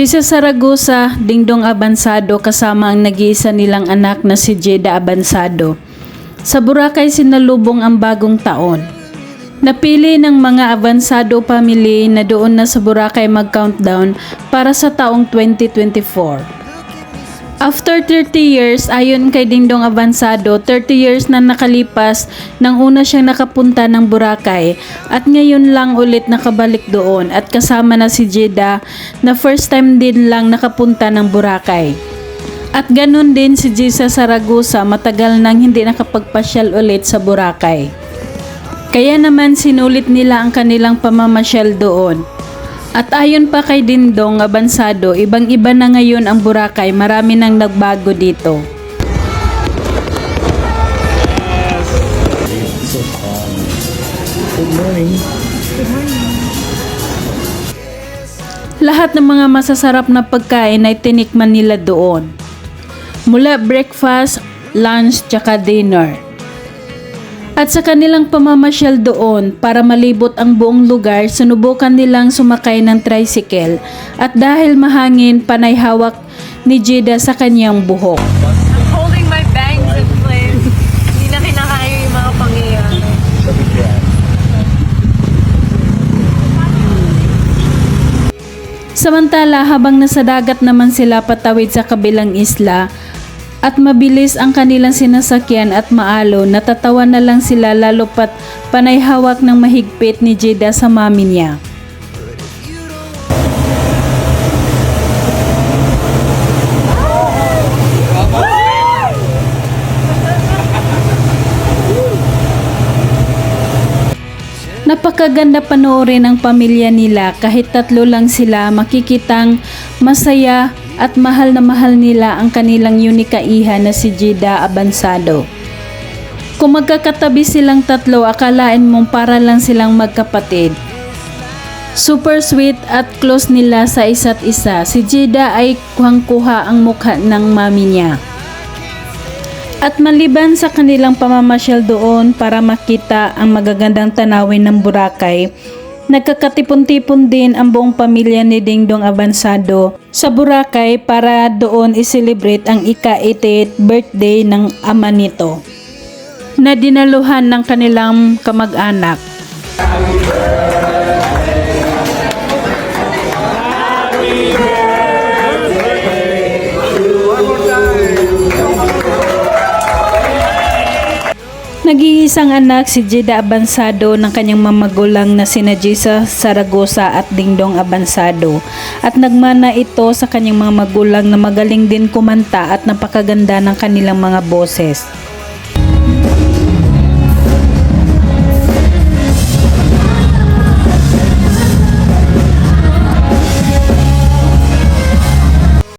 Jesus Saragosa, Dingdong Abansado kasama ang nag-iisa nilang anak na si Jeda Abansado. Sa Boracay sinalubong ang bagong taon. Napili ng mga Abansado family na doon na sa Boracay mag-countdown para sa taong 2024. After 30 years, ayon kay Dingdong Avansado, 30 years na nakalipas nang una siyang nakapunta ng Boracay at ngayon lang ulit nakabalik doon at kasama na si Jeda na first time din lang nakapunta ng Boracay. At ganun din si Jesus Saragosa matagal nang hindi nakapagpasyal ulit sa Boracay. Kaya naman sinulit nila ang kanilang pamamasyal doon. At ayon pa kay Dindong Abansado, ibang-iba na ngayon ang Boracay, marami nang nagbago dito. Good morning. Lahat ng mga masasarap na pagkain ay tinikman nila doon. Mula breakfast, lunch, tsaka dinner. At sa kanilang pamamasyal doon para malibot ang buong lugar, sinubukan nilang sumakay ng tricycle at dahil mahangin, panay hawak ni Jida sa kanyang buhok. I'm holding my bangs in place. Hindi na kinakaya yung mga pangyayari. Samantala, habang nasa dagat naman sila patawid sa kabilang isla, at mabilis ang kanilang sinasakyan at maalo, natatawa na lang sila lalo pat panay hawak ng mahigpit ni Jeda sa mami niya. Napakaganda panoorin ang pamilya nila kahit tatlo lang sila makikitang masaya at mahal na mahal nila ang kanilang unikaiha na si Jida Abansado. Kung magkakatabi silang tatlo, akalain mong para lang silang magkapatid. Super sweet at close nila sa isa't isa. Si Jida ay kuhang-kuha ang mukha ng mami niya. At maliban sa kanilang pamamasyal doon para makita ang magagandang tanawin ng Boracay, nagkakatipon-tipon din ang buong pamilya ni Dingdong Avansado sa Boracay para doon i-celebrate ang ika-88th birthday ng ama nito na dinaluhan ng kanilang kamag-anak. Nag-iisang anak si Jeda Abansado ng kanyang mamagulang na sina Jisa Saragosa at Dingdong Abansado at nagmana ito sa kanyang mga magulang na magaling din kumanta at napakaganda ng kanilang mga boses.